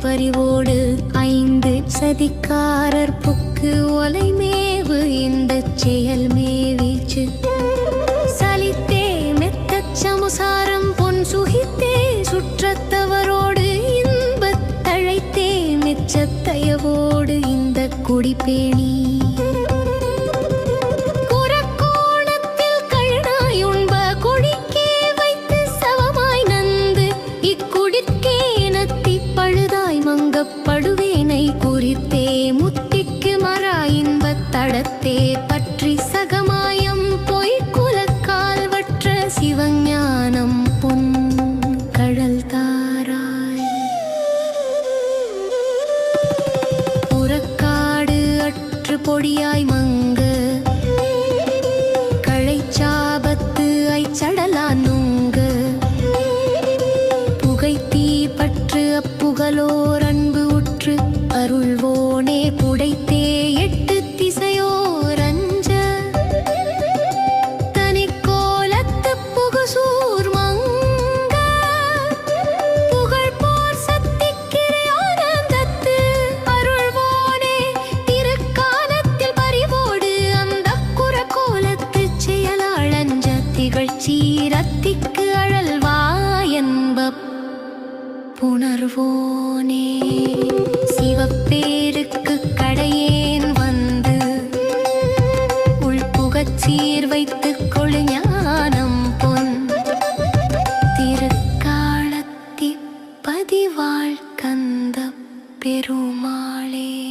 பறிவோடு ஐந்து சதிக்காரர் புக்கு ஒலை மேவு இந்த செயல் மேவீச்சு. சலித்தே மெத்த சமுசாரம் பொன் சுகித்தே சுற்றத்தவரோடு இன்பத் தழைத்தே மெச்சத்தயவோடு இந்த குடிப்பேணி. மங்கப்படுவேனை முத்திக்கு மரா இன்பத் தடத்தே பற்றி சகமாயம் பொய் குலக்கால்வற்ற சிவஞானம் பொன் கடல் தாராய். புறக்காடு அற்று பொடியாய் மங்க கழைச்சாபத்து ஐச்சடலான் நுங்கு. புகை தீ பற்று அப்புகலோர் அன்பு உற்று அருள் புணர்வோனே. சிவப்பேருக்கு கடையேன் வந்து உள்புகச் சீர் வைத்து கொழு ஞானம் பொன். திருக்காலத்தி பதிவாழ் கந்த பெருமாளே.